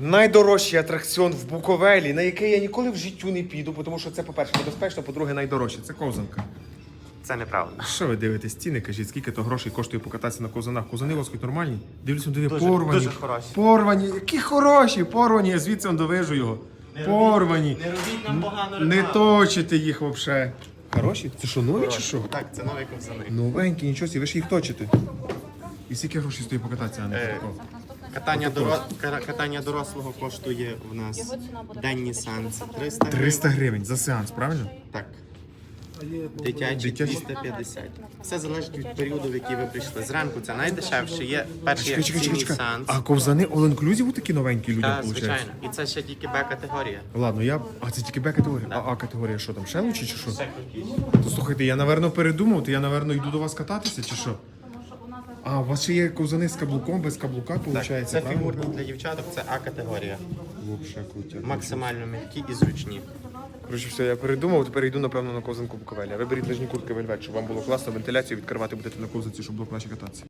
Найдорожчий атракціон в Буковелі, на який я ніколи в життю не піду, тому що це, по-перше, небезпечно, по-друге, найдорожче. Це ковзанка. Це неправда. Що ви дивитесь ціни? Кажіть, скільки то грошей коштує покататися на ковзанах? Ковзани воскуть нормальні? Дивлюся, диви, Дуже- порвані. дуже хороші. Порвані. Які хороші, порвані, я звідси он довижу його. порвані. Не робіть нам погано Не точите їх взагалі. Хороші? Це що, нові чи що? Так, це нові ковзани. Новенькі, нічого собі, ви ж їх точите. І скільки грошей стоїть покататися, а не такого? Катання, доро... катання дорослого коштує в нас денні сеанси 300 гривень. 300 гривень за сеанс, правильно? Так. Дитячі Дитячі? 250. Все залежить від періоду, в який ви прийшли. Зранку це найдешевше. Є перший Чекай, чекай, чекай, акційний чекай. сеанс. А ковзани all inclusive такі новенькі людям, Так, виходить? звичайно. І це ще тільки Б-категорія. Ладно, я. А це тільки Б категорія. А А категорія що там? Ще лучше чи що? То слухайте, я напевно передумав, то я напевно йду до вас кататися чи що? А, у вас ще є ковзани з каблуком, без каблука, виходить, Це правильно? фігурні для дівчаток, це А-категорія. Вообще крутя. Максимально м'які і зручні. Коротше, все, я передумав, тепер йду, напевно, на ковзанку Буковеля. Виберіть лижні куртки вельвет, щоб вам було класно, вентиляцію відкривати будете на ковзанці, щоб було краще кататися.